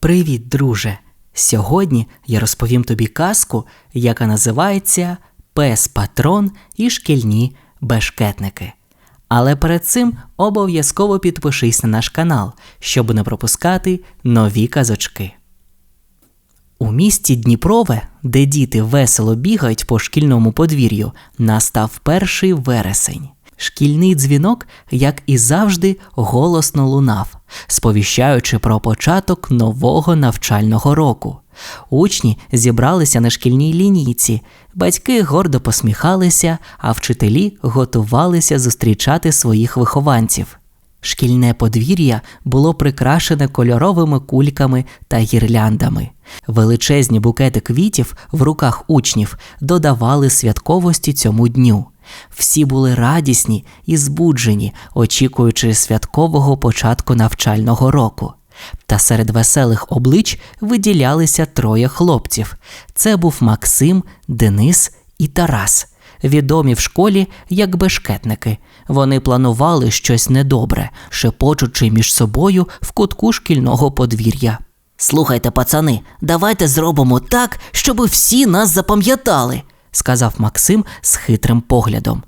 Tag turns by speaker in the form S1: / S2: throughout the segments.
S1: Привіт, друже! Сьогодні я розповім тобі казку, яка називається Пес Патрон і шкільні бешкетники. Але перед цим обов'язково підпишись на наш канал, щоб не пропускати нові казочки. У місті Дніпрове, де діти весело бігають по шкільному подвір'ю, настав перший вересень. Шкільний дзвінок, як і завжди, голосно лунав, сповіщаючи про початок нового навчального року. Учні зібралися на шкільній лінійці, батьки гордо посміхалися, а вчителі готувалися зустрічати своїх вихованців. Шкільне подвір'я було прикрашене кольоровими кульками та гірляндами. Величезні букети квітів в руках учнів додавали святковості цьому дню. Всі були радісні і збуджені, очікуючи святкового початку навчального року. Та серед веселих облич виділялися троє хлопців: це був Максим, Денис і Тарас, відомі в школі як бешкетники. Вони планували щось недобре, шепочучи між собою в кутку шкільного подвір'я.
S2: Слухайте, пацани, давайте зробимо так, щоб всі нас запам'ятали.
S1: Сказав Максим з хитрим поглядом.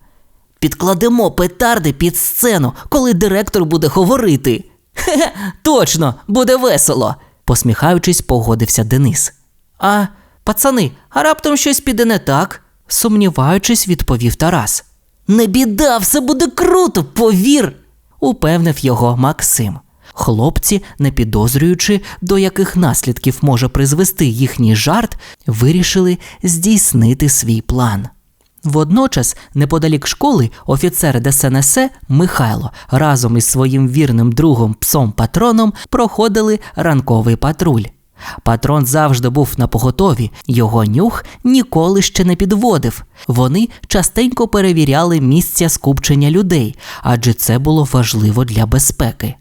S2: Підкладемо петарди під сцену, коли директор буде говорити. Хе-хе, точно, буде весело.
S1: посміхаючись, погодився Денис. А, пацани, а раптом щось піде не так? сумніваючись, відповів Тарас.
S2: Не біда, все буде круто, повір.
S1: упевнив його Максим. Хлопці, не підозрюючи, до яких наслідків може призвести їхній жарт, вирішили здійснити свій план. Водночас, неподалік школи, офіцер ДСНС Михайло разом із своїм вірним другом псом патроном проходили ранковий патруль. Патрон завжди був на поготові, його нюх ніколи ще не підводив. Вони частенько перевіряли місця скупчення людей, адже це було важливо для безпеки.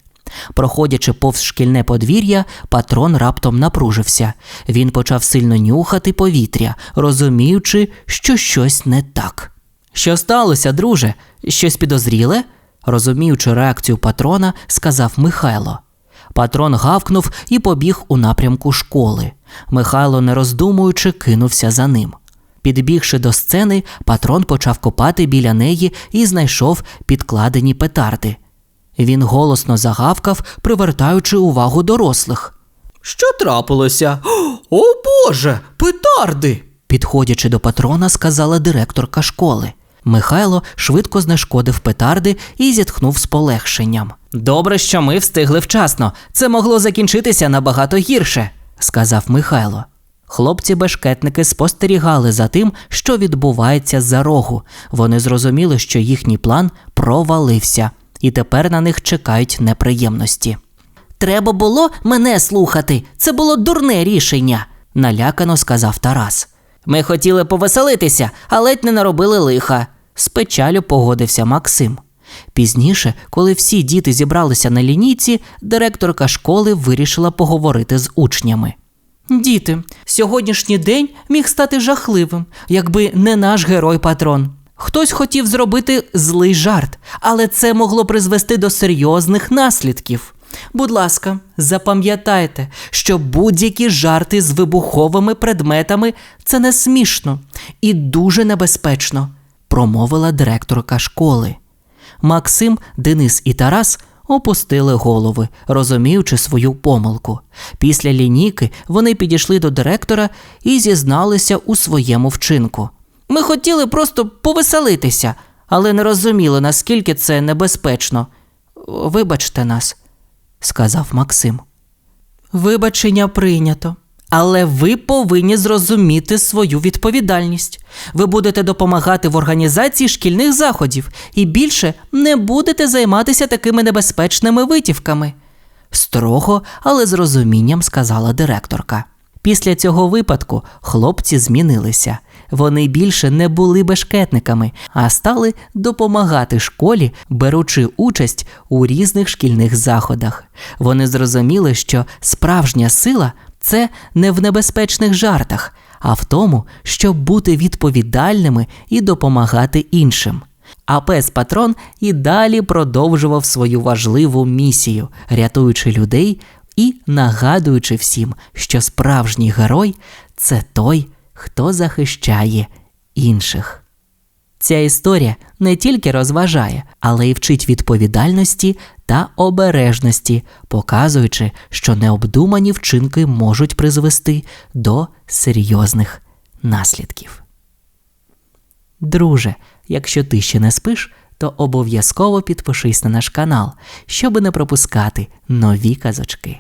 S1: Проходячи повз шкільне подвір'я, патрон раптом напружився. Він почав сильно нюхати повітря, розуміючи, що щось не так. Що сталося, друже? Щось підозріле? розуміючи реакцію патрона, сказав Михайло. Патрон гавкнув і побіг у напрямку школи. Михайло, не роздумуючи, кинувся за ним. Підбігши до сцени, патрон почав копати біля неї і знайшов підкладені петарди. Він голосно загавкав, привертаючи увагу дорослих. Що трапилося? О Боже, петарди! Підходячи до патрона, сказала директорка школи. Михайло швидко знешкодив петарди і зітхнув з полегшенням. Добре, що ми встигли вчасно. Це могло закінчитися набагато гірше, сказав Михайло. Хлопці-бешкетники спостерігали за тим, що відбувається за рогу. Вони зрозуміли, що їхній план провалився, і тепер на них чекають неприємності.
S2: Треба було мене слухати. Це було дурне рішення.
S1: налякано сказав Тарас. Ми хотіли повеселитися, а ледь не наробили лиха. З печалю погодився Максим. Пізніше, коли всі діти зібралися на лінійці, директорка школи вирішила поговорити з учнями. Діти, сьогоднішній день міг стати жахливим, якби не наш герой патрон. Хтось хотів зробити злий жарт, але це могло призвести до серйозних наслідків. Будь ласка, запам'ятайте, що будь-які жарти з вибуховими предметами це не смішно і дуже небезпечно, промовила директорка школи. Максим, Денис і Тарас опустили голови, розуміючи свою помилку. Після лінійки вони підійшли до директора і зізналися у своєму вчинку. Ми хотіли просто повеселитися, але не розуміли, наскільки це небезпечно. Вибачте нас, сказав Максим. Вибачення прийнято. Але ви повинні зрозуміти свою відповідальність. Ви будете допомагати в організації шкільних заходів і більше не будете займатися такими небезпечними витівками. Строго, але з розумінням сказала директорка. Після цього випадку хлопці змінилися. Вони більше не були бешкетниками, а стали допомагати школі, беручи участь у різних шкільних заходах. Вони зрозуміли, що справжня сила це не в небезпечних жартах, а в тому, щоб бути відповідальними і допомагати іншим. А пес Патрон і далі продовжував свою важливу місію, рятуючи людей і нагадуючи всім, що справжній герой це той, хто захищає інших. Ця історія не тільки розважає, але й вчить відповідальності та обережності, показуючи, що необдумані вчинки можуть призвести до серйозних наслідків. Друже, якщо ти ще не спиш, то обов'язково підпишись на наш канал, щоб не пропускати нові казочки.